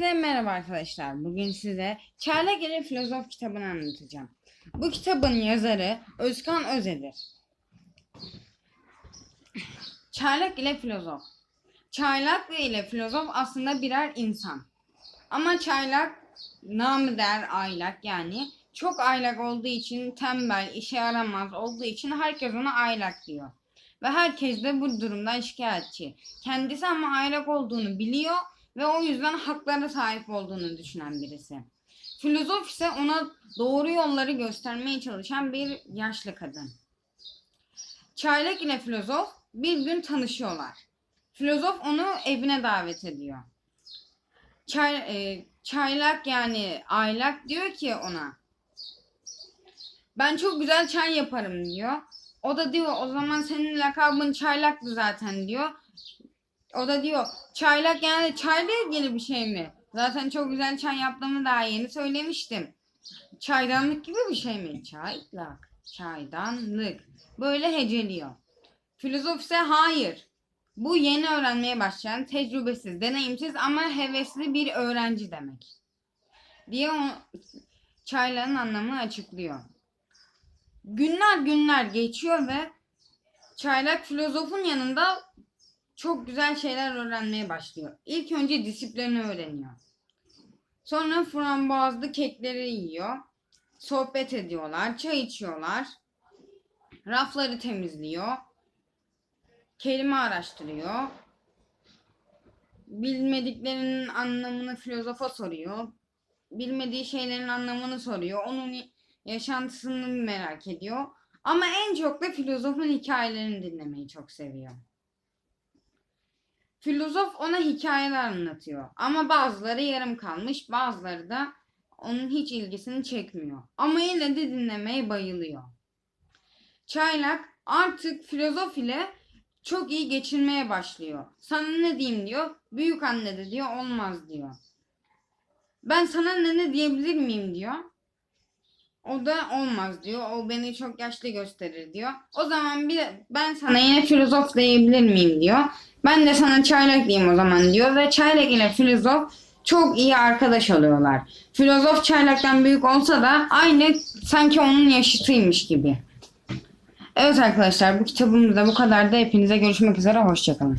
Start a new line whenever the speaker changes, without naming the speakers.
Hepinize merhaba arkadaşlar. Bugün size Çaylak ile Filozof kitabını anlatacağım. Bu kitabın yazarı Özkan Özedir. Çaylak ile Filozof. Çaylak ile Filozof aslında birer insan. Ama çaylak namı der aylak yani çok aylak olduğu için tembel, işe yaramaz olduğu için herkes ona aylak diyor. Ve herkes de bu durumdan şikayetçi. Kendisi ama aylak olduğunu biliyor ve o yüzden haklara sahip olduğunu düşünen birisi. Filozof ise ona doğru yolları göstermeye çalışan bir yaşlı kadın. Çaylak ile filozof bir gün tanışıyorlar. Filozof onu evine davet ediyor. Çay, e, çaylak yani aylak diyor ki ona ben çok güzel çay yaparım diyor. O da diyor o zaman senin lakabın çaylaktı zaten diyor. O da diyor çaylak yani çayla ilgili bir şey mi? Zaten çok güzel çay yaptığımı daha yeni söylemiştim. Çaydanlık gibi bir şey mi? Çaylak, çaydanlık. Böyle heceliyor. Filozof ise hayır. Bu yeni öğrenmeye başlayan tecrübesiz, deneyimsiz ama hevesli bir öğrenci demek. Diye o çayların anlamını açıklıyor. Günler günler geçiyor ve çaylak filozofun yanında çok güzel şeyler öğrenmeye başlıyor. İlk önce disiplini öğreniyor. Sonra frambuazlı kekleri yiyor. Sohbet ediyorlar, çay içiyorlar. Rafları temizliyor. Kelime araştırıyor. Bilmediklerinin anlamını filozofa soruyor. Bilmediği şeylerin anlamını soruyor. Onun yaşantısını merak ediyor. Ama en çok da filozofun hikayelerini dinlemeyi çok seviyor. Filozof ona hikayeler anlatıyor. Ama bazıları yarım kalmış, bazıları da onun hiç ilgisini çekmiyor. Ama yine de dinlemeye bayılıyor. Çaylak artık filozof ile çok iyi geçinmeye başlıyor. Sana ne diyeyim diyor. Büyük anne de diyor olmaz diyor. Ben sana ne ne diyebilir miyim diyor. O da olmaz diyor. O beni çok yaşlı gösterir diyor. O zaman bir ben sana yine filozof diyebilir miyim diyor. Ben de sana çaylak diyeyim o zaman diyor ve çaylak ile filozof çok iyi arkadaş oluyorlar. Filozof çaylaktan büyük olsa da aynı sanki onun yaşıtıymış gibi. Evet arkadaşlar bu kitabımız da bu kadar da hepinize görüşmek üzere hoşçakalın.